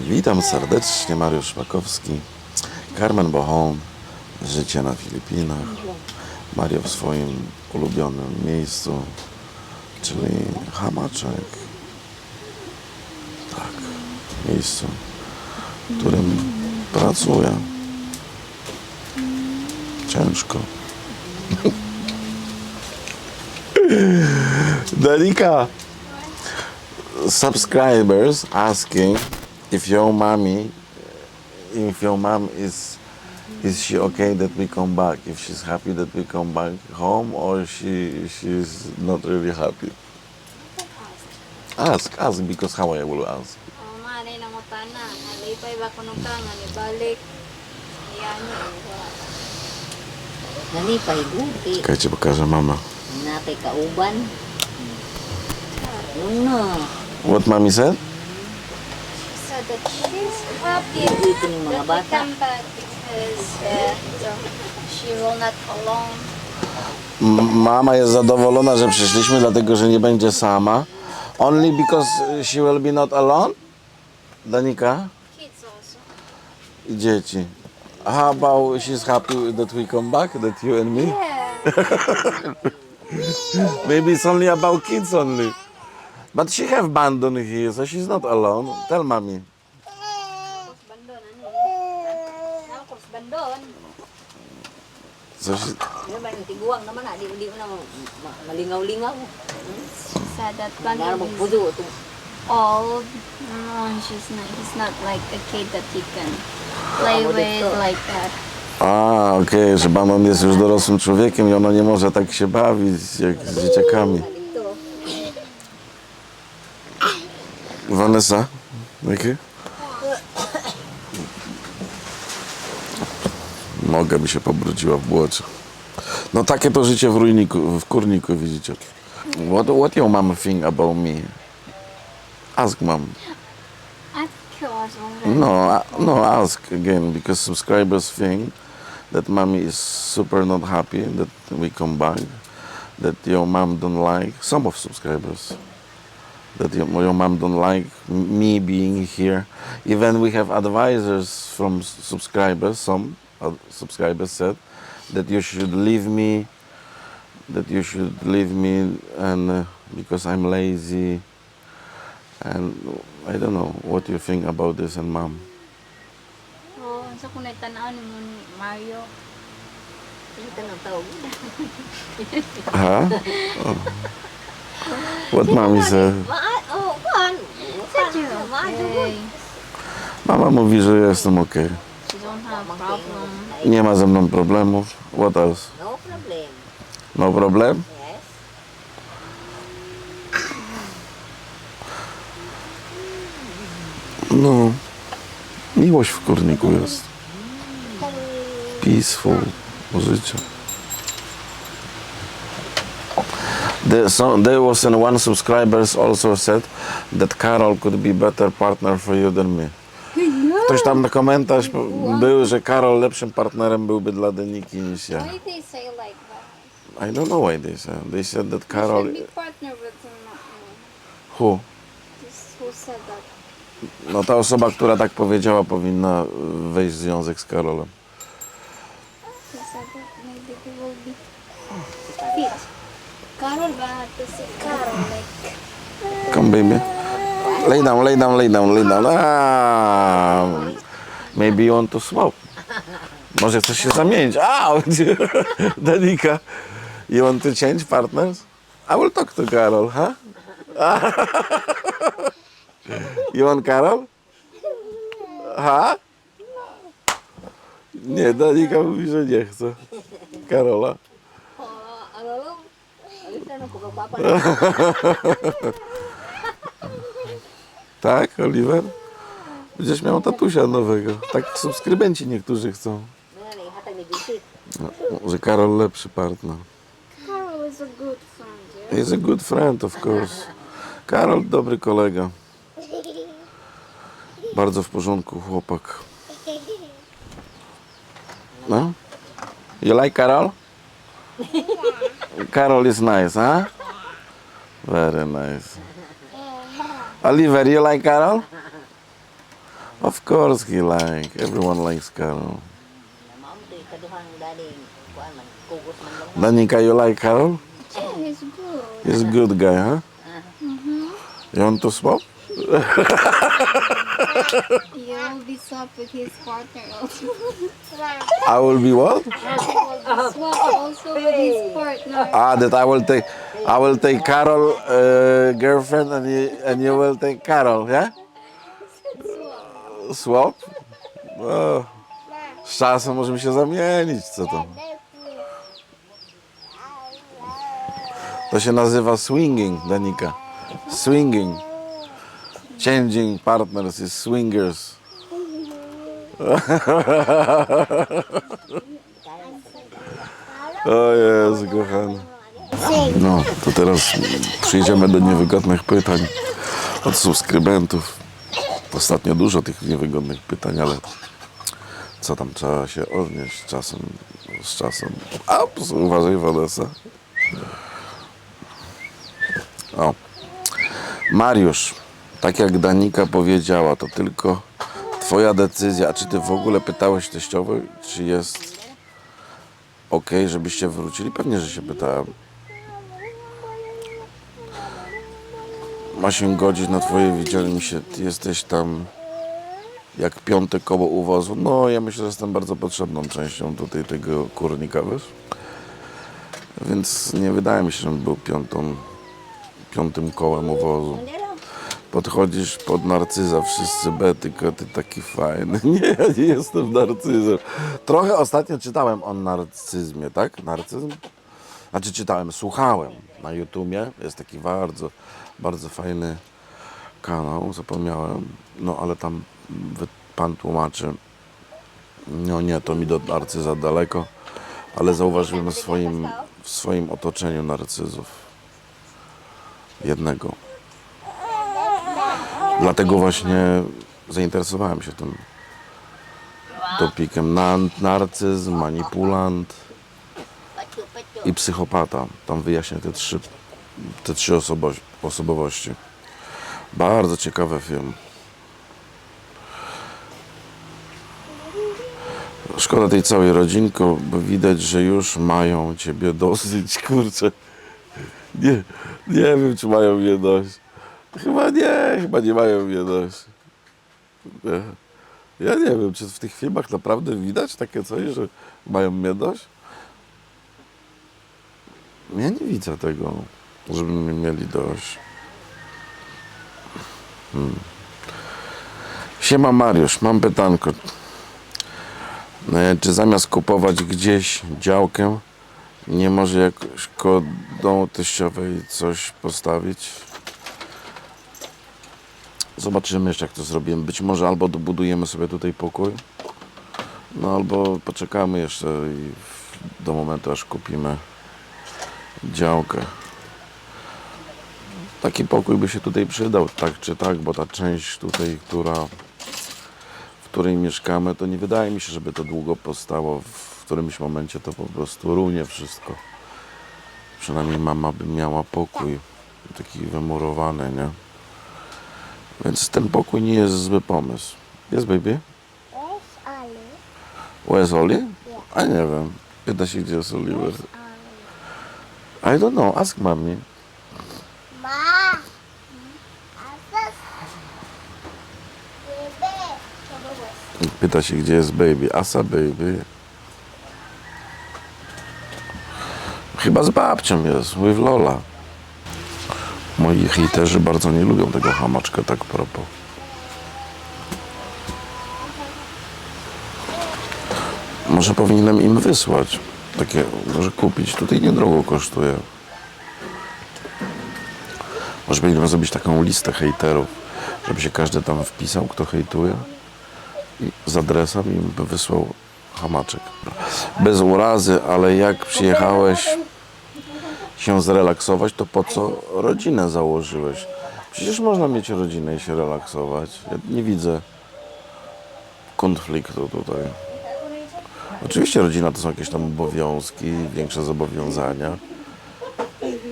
Witam serdecznie, Mariusz Szpakowski, Carmen Bohon, życie na Filipinach, Mario w swoim ulubionym miejscu, czyli Hamaczek. Tak, miejscu, w którym pracuję. Ciężko. Danika, subscribers asking if your mommy, if your mom is, is she okay that we come back? If she's happy that we come back home, or she she's not really happy? Ask, ask because how I will ask. Oo nga, nay nangutana. Nalipay ba ko nung kanga, nibalik. Ayan yun. Nalipay guti. Kaya ci pokażę mama. Natay kauban. Ano na? What mommy said? That she's happy that we come back because uh, so she will not alone. Mama jest zadowolona, że przyszliśmy, dlatego że nie będzie sama. Only because she will be not alone? Danika? Kids also. I dzieci. How about she's happy that we come back, that you and me? Yeah. Maybe it's only about kids only. But she have Bandon here, so she's not alone. Tell mommy. Kurs bandon, ano eh. Ano, kurs bandon. So she, Ano ba, tiguang naman na. Di, di mo na ma- ma- malingaw-lingaw. Said that Kaya bandon is magpudo. Ito. old. No, she's not. He's not like a kid that he can play with like that. a, okej, że Bandon jest już dorosłym człowiekiem i ona nie może tak się bawić jak z dzieciakami. Dito. Vanessa? Jakie? Noga mi się pobrudziła w błocie. No takie to życie w rujniku, w kurniku widzicie. What, what your mom think about me? Ask mom. No, no, ask again because subscribers think that mommy is super not happy that we come back, that your mom don't like some of subscribers, that your, your mom don't like me being here. Even we have advisors from subscribers. Some uh, subscribers said that you should leave me, that you should leave me, and uh, because I'm lazy. And I don't know what you think about this and mom. Oo, sa kung naitanaan ni Mario. Ito ng tawag. Huh? Oh. What mommy said? Oh, you Maan, okay. Mama mówi, że jestem ok. She don't have problem. Nie ma ze mną problemów. What else? No problem. No problem? Yes. No. Miłość w kurniku jest. Peaceful życie. The, so, there was an one subscribers also said that Karol could be better partner for you than me. Ktoś tam na komentarz był, że Karol lepszym partnerem byłby dla Deniki niż ja. Why they say like that? I don't know why they said. They said that You Karol. should be partner with him, not me. Who? This, who said that? No ta osoba, która tak powiedziała, powinna wejść w związek z Karolem. He said that maybe he will be fit. Carol ba? To Carol like Come baby. Lay down, lay down, lay down, lay down. Ah, maybe you want to swap. Może chcesz się zamienić. A, Danika. You want to change partners? I will talk to Karol, huh? You want Karol? Ha? Nie, Danika mówi, że nie chce. Karola. Lang? Alit na ng pagpapala. Tak, Oliver? Będziesz miał tatusia nowego. Tak subskrybenci niektórzy chcą. No, że Karol lepszy partner. Carol is a good friend, yeah? He's a good friend, of course. Karol dobry kolega. Bardzo w porządku chłopak. No? You like Karol? Karol is nice, huh? Very nice. Oliver, you like Karol? Of course he like. Everyone likes Carol. Mao mo to ikaduhang dali kuan man kugos man lang. Danica, you like Carol? Yeah, he's good. He's a good guy, huh? You want to swap? You will be swap with his partner also. I will be what? swap also with his partner. Ah, that I will take. I will take Carol uh, girlfriend, and you and you will take Carol, yeah? Swap? No. Z czasem możemy się zamienić, co to? To się nazywa swinging, Danika. Swinging. Changing partners is swingers. O Jezu, kochany. No, to teraz przejdziemy do niewygodnych pytań od subskrybentów. Ostatnio dużo tych niewygodnych pytań, ale co tam trzeba się odnieść czasem z czasem. A, uważaj Vanessa. O. Mariusz, tak jak Danika powiedziała, to tylko twoja decyzja. A czy ty w ogóle pytałeś teściowej, czy jest ok, żebyście wrócili? Pewnie, że się pytałem. Ma się godzić na twoje widzieli się, jesteś tam jak piąte koło uwozu. No, ja myślę, że jestem bardzo potrzebną częścią tutaj tego kurnika, wiesz? Więc nie wydaje mi się, żebym był piątą, piątym kołem uwozu. Podchodzisz pod narcyza, wszyscy B, tylko ty taki fajny. Nie, ja nie jestem narcyzem. Trochę ostatnio czytałem o narcyzmie, tak? Narcyzm? Znaczy czytałem, słuchałem na YouTubie. Jest taki bardzo, bardzo fajny kanał, zapomniałem. No ale tam pan tłumaczy. No nie, to mi do narcyza daleko, ale zauważyłem w swoim, w swoim otoczeniu narcyzów. Jednego. Dlatego właśnie zainteresowałem się tym topikiem. Na, narcyzm, manipulant i psychopata. Tam wyjaśnia te trzy, te trzy osobo- osobowości. Bardzo ciekawy film. Szkoda tej całej rodzinki, bo widać, że już mają ciebie dosyć, kurczę. Nie, nie wiem, czy mają mnie dość. Chyba nie, chyba nie mają mnie dość. Nie. Ja nie wiem, czy w tych filmach naprawdę widać takie coś, że mają mnie dość? Ja nie widzę tego, żeby mnie mieli dość. Hmm. Siema Mariusz, mam pytanko. E, Czy zamiast kupować gdzieś działkę, nie może jakoś domu teściowej coś postawić? Zobaczymy jeszcze jak to zrobimy. Być może albo dobudujemy sobie tutaj pokój, no albo poczekamy jeszcze do momentu aż kupimy działkę. Taki pokój by się tutaj przydał, tak czy tak, bo ta część tutaj, która, w której mieszkamy, to nie wydaje mi się, żeby to długo postało. W którymś momencie to po prostu runie wszystko. Przynajmniej mama by miała pokój taki wymurowany, nie? Więc ten pokój nie jest zły pomysł. Jest baby? Where's Oli? A nie wiem. Pyta się, gdzie jest Oliver. I don't know. Ask mommy. Ma, asas, bebe, Pyta się, gdzie jest baby. Asa baby. Chyba z babcią jest. With Lola. Moi hejterzy bardzo nie lubią tego hamaczka, tak propos. Może powinienem im wysłać. Takie, może kupić. Tutaj niedrogo kosztuje. Może powinienem zrobić taką listę hejterów, żeby się każdy tam wpisał, kto hejtuje i z adresem i by wysłał hamaczek. Bez urazy, ale jak przyjechałeś się zrelaksować, to po co rodzinę założyłeś? Przecież można mieć rodzinę i się relaksować. Ja nie widzę konfliktu tutaj. Oczywiście rodzina to są jakieś tam obowiązki, większe zobowiązania,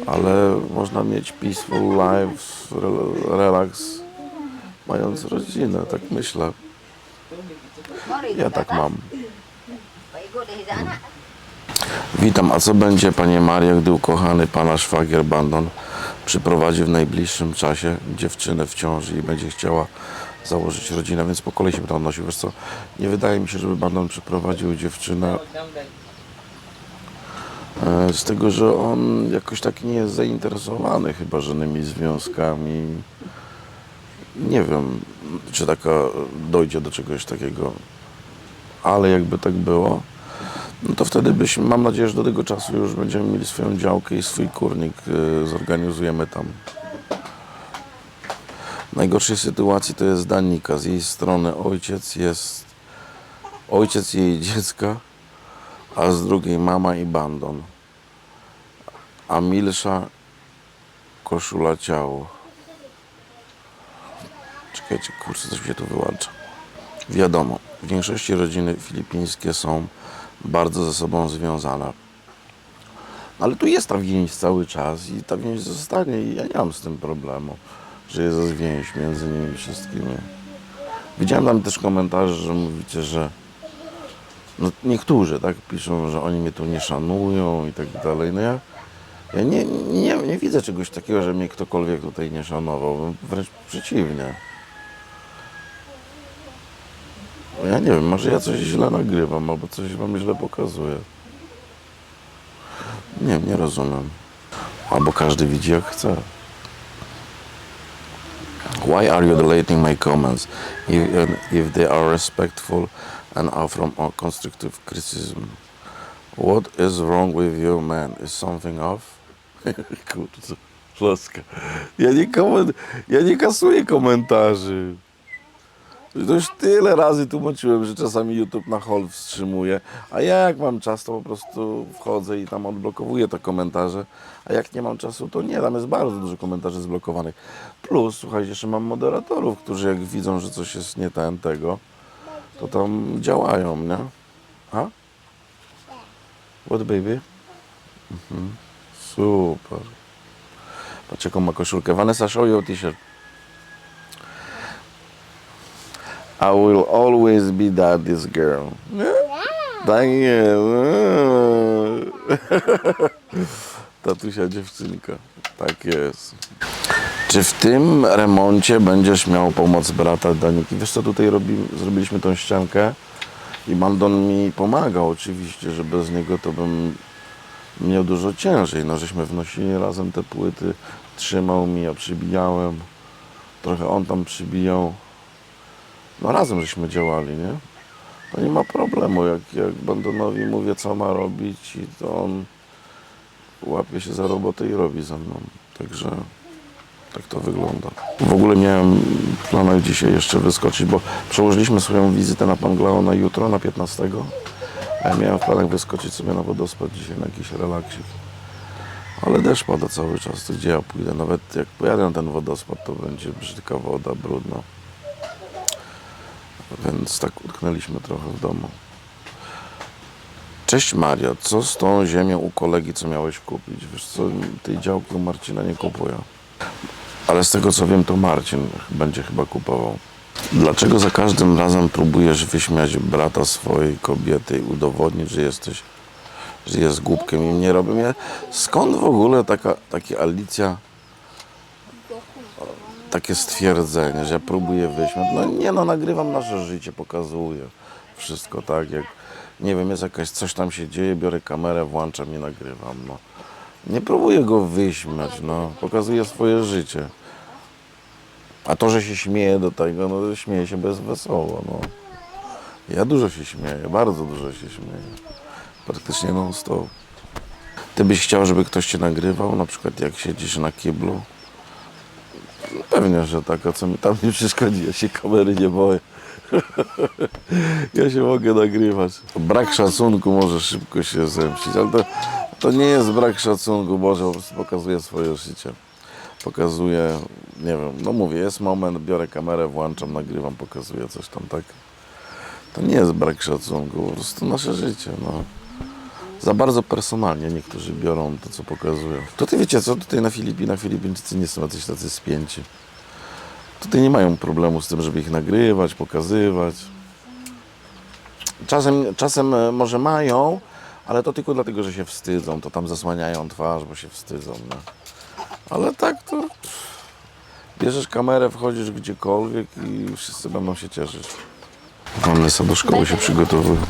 ale można mieć peaceful life, rel- relaks, mając rodzinę, tak myślę. Ja tak mam. Anak. Witam, a co będzie, Panie Maria, gdy ukochany Pana szwagier Bandon przyprowadzi w najbliższym czasie dziewczynę w ciąży i będzie chciała założyć rodzinę, więc po kolei się będę odnosił. Wiesz co, nie wydaje mi się, żeby Bandon przyprowadził dziewczynę e, z tego, że on jakoś tak nie jest zainteresowany chyba żadnymi związkami. Nie wiem, czy taka dojdzie do czegoś takiego, ale jakby tak było, no to wtedy byśmy, mam nadzieję, że do tego czasu już będziemy mieli swoją działkę i swój kurnik y, zorganizujemy tam. W najgorszej sytuacji to jest Danika. Z jej strony ojciec jest ojciec jej dziecka, a z drugiej mama i bandon. A Milsza koszula ciało. Czekajcie, kurczę, coś mi się tu wyłącza. Wiadomo, w większości rodziny filipińskie są bardzo ze sobą związane. Ale tu jest ta więź cały czas i ta więź zostanie i ja nie mam z tym problemu, że jest więź między nimi wszystkimi. Widziałem tam też komentarze, że mówicie, że no niektórzy tak piszą, że oni mnie tu nie szanują i tak dalej. No ja, ja nie, nie, nie widzę czegoś takiego, że mnie ktokolwiek tutaj nie szanował. Wręcz przeciwnie. Ja nie wiem, może ja coś źle nagrywam, albo coś wam źle pokazuję. Nie, nie rozumiem. Albo każdy widzi jak chce. Why are you deleting my comments if, if they are respectful and are from a constructive criticism? What is wrong with you, man? Is something off? Kurczę, laska. Ja nie, komen- ja nie kasuję komentarzy. To już tyle razy tłumaczyłem, że czasami YouTube na hol wstrzymuje, a ja jak mam czas, to po prostu wchodzę i tam odblokowuję te komentarze, a jak nie mam czasu, to nie, tam jest bardzo dużo komentarzy zblokowanych. Plus, słuchajcie, jeszcze mam moderatorów, którzy jak widzą, że coś jest nie ten, tego, to tam działają, nie? A? What baby? Mhm. Super. Patrz jaką ma koszulkę. Vanessa, show your t-shirt. I will always be daddy's girl. Tak jest. Tatusia dziewczynka. Tak jest. Czy w tym remoncie będziesz miał pomoc brata Daniki? Wiesz co, tutaj robi, zrobiliśmy tą ściankę i Mandon mi pomagał oczywiście, że bez niego to bym miał dużo ciężej. No żeśmy wnosili razem te płyty, trzymał mi, ja przybijałem. Trochę on tam przybijał. No razem żeśmy działali, nie? To nie ma problemu, jak, jak Bandonowi mówię, co ma robić i to on łapie się za robotę i robi ze mną. Także tak to wygląda. W ogóle miałem w planach dzisiaj jeszcze wyskoczyć, bo przełożyliśmy swoją wizytę na Panglao na jutro, na 15. A ja miałem w planach wyskoczyć sobie na wodospad dzisiaj, na jakiś relaksik. Ale deszcz pada cały czas, to gdzie ja pójdę? Nawet jak pojadę na ten wodospad, to będzie brzydka woda, brudno. Więc tak utknęliśmy trochę w domu. Cześć Maria, co z tą ziemią u kolegi, co miałeś kupić? Wiesz co, tej działki u Marcina nie kupuję. Ale z tego co wiem, to Marcin będzie chyba kupował. Dlaczego za każdym razem próbujesz wyśmiać brata swojej kobiety i udowodnić, że jesteś, że jest głupkiem i mnie robią? Ja, skąd w ogóle taka, taka Alicja takie stwierdzenie, że ja próbuję wyśmiać. No nie no, nagrywam nasze życie, pokazuję wszystko tak, jak nie wiem, jest jakaś, coś tam się dzieje, biorę kamerę, włączam i nagrywam, no. Nie próbuję go wyśmiać, no, pokazuję swoje życie. A to, że się śmieję do tego, no to śmieję się bez wesoło, no. Ja dużo się śmieję, bardzo dużo się śmieję. Praktycznie non stop. Ty byś chciał, żeby ktoś cię nagrywał, na przykład jak siedzisz na kiblu? Pewnie, że tak, a co mi tam nie przeszkodzi, ja się kamery nie boję. ja się mogę nagrywać. Brak szacunku może szybko się zemścić, ale to, to nie jest brak szacunku, Boże, po prostu pokazuję swoje życie. Pokazuję, nie wiem, no mówię, jest moment, biorę kamerę, włączam, nagrywam, pokazuję coś tam, tak? To nie jest brak szacunku, po prostu nasze życie, no. Za bardzo personalnie niektórzy biorą to, co pokazują. Tutaj wiecie co, tutaj na Filipinach Filipińczycy nie są jacyś tacy spięci. Tutaj nie mają problemu z tym, żeby ich nagrywać, pokazywać. Czasem, czasem e, może mają, ale to tylko dlatego, że się wstydzą. To tam zasłaniają twarz, bo się wstydzą. No. Ale tak to... Bierzesz kamerę, wchodzisz gdziekolwiek i wszyscy będą się cieszyć. Vanessa do szkoły się przygotowuje.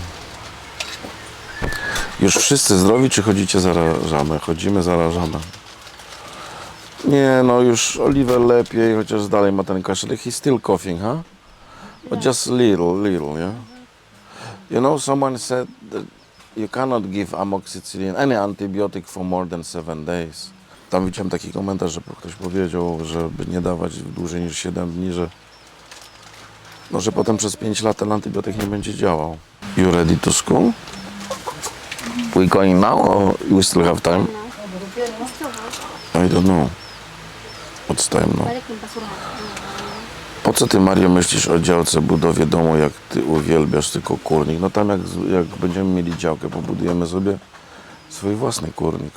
Już wszyscy zdrowi, czy chodzicie zarażamy? Chodzimy, zarażamy. Nie, no już Oliver lepiej, chociaż dalej ma ten kaszel. He's still coughing, huh? But just little, little, yeah? You know, someone said that you cannot give amoxicillin, any antibiotic for more than seven days. Tam widziałem taki komentarz, że ktoś powiedział, żeby nie dawać dłużej niż 7 dni, że, no, że potem przez 5 lat ten antybiotyk nie będzie działał. You ready to school? We going now or you still have time? I don't know. What's time now? Po co ty, Mario, myślisz o działce, budowie domu, jak ty uwielbiasz tylko kurnik? No tam jak, jak będziemy mieli działkę, pobudujemy sobie swój własny kurnik.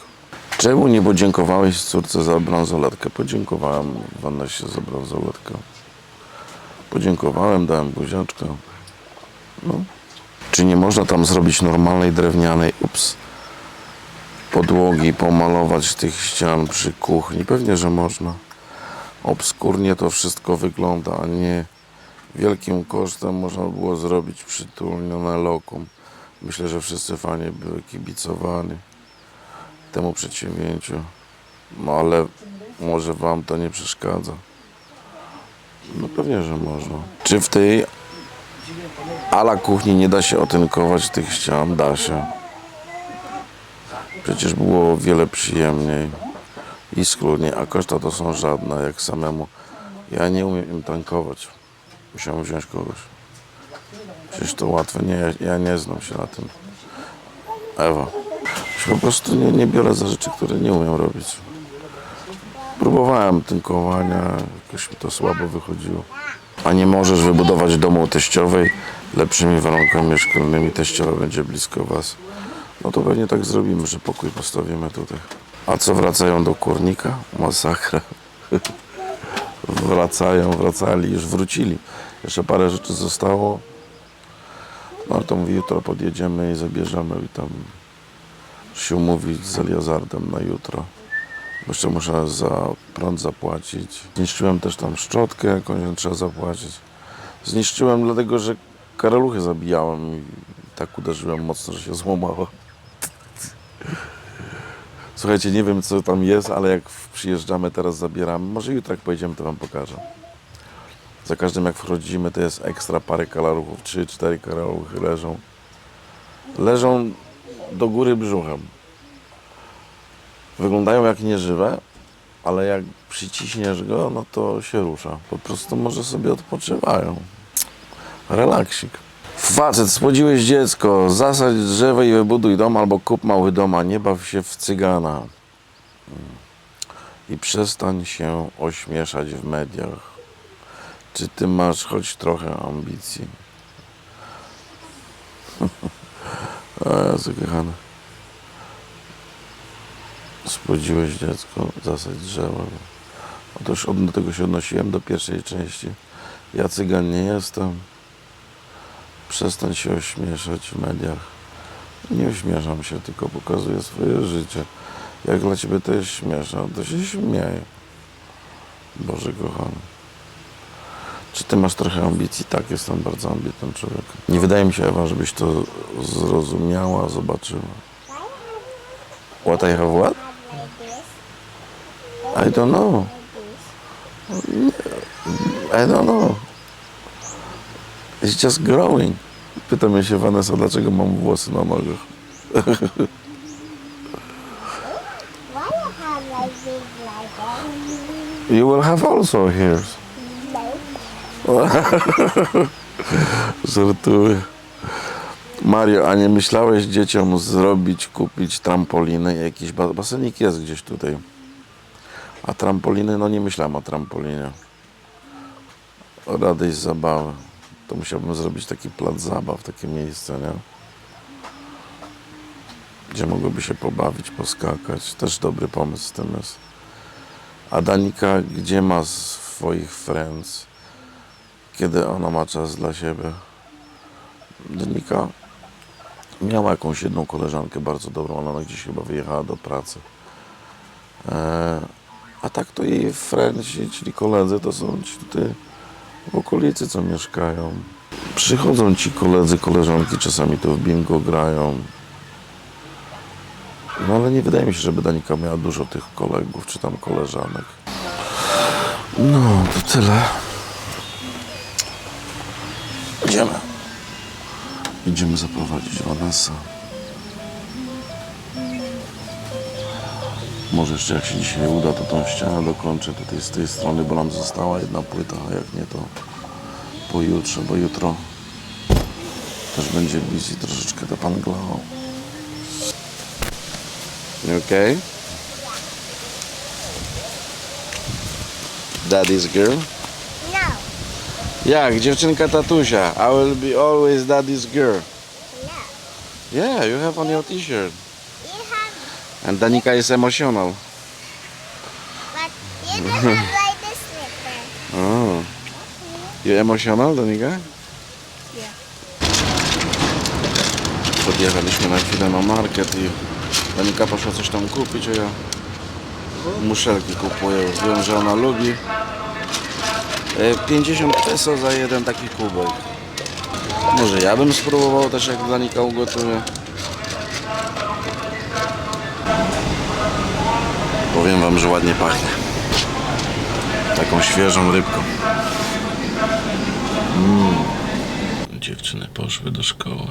Czemu nie podziękowałeś córce za bransoletkę? Podziękowałem Vannessie za bransoletkę. Podziękowałem, dałem buziaczkę. No. Czy nie można tam zrobić normalnej drewnianej, ups, podłogi, pomalować tych ścian przy kuchni? Pewnie, że można obskurnie to wszystko wygląda, a nie wielkim kosztem można było zrobić przytulnione lokum. Myślę, że wszyscy fani były kibicowani temu przedsięwzięciu. No ale może wam to nie przeszkadza. No pewnie, że można. Czy w tej ala kuchni nie da się otynkować tych ścian? Da się. Przecież było wiele przyjemniej i schludnie, a koszta to są żadne, jak samemu. Ja nie umiem im tankować. Musiałem wziąć kogoś. Przecież to łatwe. Nie, ja, nie znam się na tym. Ewa. Po prostu nie, nie biorę za rzeczy, które nie umiem robić. Próbowałem tynkowania, jakoś mi to słabo wychodziło. A nie możesz wybudować domu teściowej lepszymi warunkami mieszkalnymi, teściowa będzie blisko was. No to pewnie tak zrobimy, że pokój postawimy tutaj. A co wracają do kurnika? Masakra. Wracają, wracali, już wrócili. Jeszcze parę rzeczy zostało. No to mówi, jutro podjedziemy i zabierzemy i tam się umówić z Eliazardem na jutro. Jeszcze muszę za prąd zapłacić. Zniszczyłem też tam szczotkę, jakąś trzeba zapłacić. Zniszczyłem dlatego, że karaluchy zabijałem i tak uderzyłem mocno, że się złamała. Słuchajcie, nie wiem co tam jest, ale jak przyjeżdżamy, teraz zabieramy. Może jutro jak pojedziemy, to wam pokażę. Za każdym jak wchodzimy, to jest ekstra parę. Trzy, cztery karaluchy leżą. Leżą do góry brzuchem. Wyglądają jak nieżywe, ale jak przyciśniesz go, no to się rusza. Po prostu może sobie odpoczywają. Relaksik. Facet, spłodziłeś dziecko, zasadź drzewo i wybuduj dom albo kup mały dom, a nie baw się w cygana. I przestań się ośmieszać w mediach. Czy ty masz choć trochę ambicji? Jezu, kochany. Spłodziłeś dziecko, zasadź drzewo. Otóż do tego się odnosiłem do pierwszej części. Ja cygan nie jestem. Przestań się ośmieszać w mediach. Nie ośmieszam się, tylko pokazuję swoje życie. Jak dla ciebie to jest śmieszne, to się śmieję. Boże kochany. Czy ty masz trochę ambicji? Tak, jestem bardzo ambitnym człowiekiem. Nie wydaje mi się, Ewa, żebyś to zrozumiała, zobaczyła. What I have what? I don't know. I don't know. It's just growing. Pyta mnie się Vanessa, dlaczego mam włosy na nogach. You will have also hairs. Żartuję. Mario, a nie myślałeś dzieciom zrobić, kupić trampoliny? Jakiś ba- basenik jest gdzieś tutaj. A trampoliny, no nie myślałem o trampolinie. O radość zabawy. To musiałbym zrobić taki plac zabaw, takie miejsce, nie? Gdzie mogłoby się pobawić, poskakać. Też dobry pomysł z tym jest. A Danika, gdzie ma swoich friends? Kiedy ona ma czas dla siebie? Danika, Miała jakąś jedną koleżankę bardzo dobrą, ale ona gdzieś chyba wyjechała do pracy. E, a tak to jej friendsi, czyli koledzy, to są ci tutaj w okolicy, co mieszkają. Przychodzą ci koledzy, koleżanki, czasami to w bingo grają. No ale nie wydaje mi się, żeby Danika miała dużo tych kolegów czy tam koleżanek. No, to tyle. Idziemy. Idziemy zaprowadzić Vanessa. Może jeszcze jak się dzisiaj uda, to tą ścianę dokończę tutaj z tej strony, bo nam została jedna płyta, a jak nie, to pojutrze, bo jutro też będzie busy troszeczkę to pan Glao. You okay? Daddy's girl? No. Jak, dziewczynka tatusia. I will be always daddy's girl. No. Yeah, you have on your t-shirt. And Danica is emotional. but you don't have like the slipper. Oh. You emotional, Danica? Yeah. Podjechaliśmy na chwilę na market i Danika poszła coś tam kupić, a ja muszelki kupuję. Wiem, że ona lubi. E, 50 peso za jeden taki kubek. Może ja bym spróbował też jak Danika ugotuje. Powiem wam, że ładnie pachnie. Taką świeżą rybką. Dziewczyny poszły do szkoły.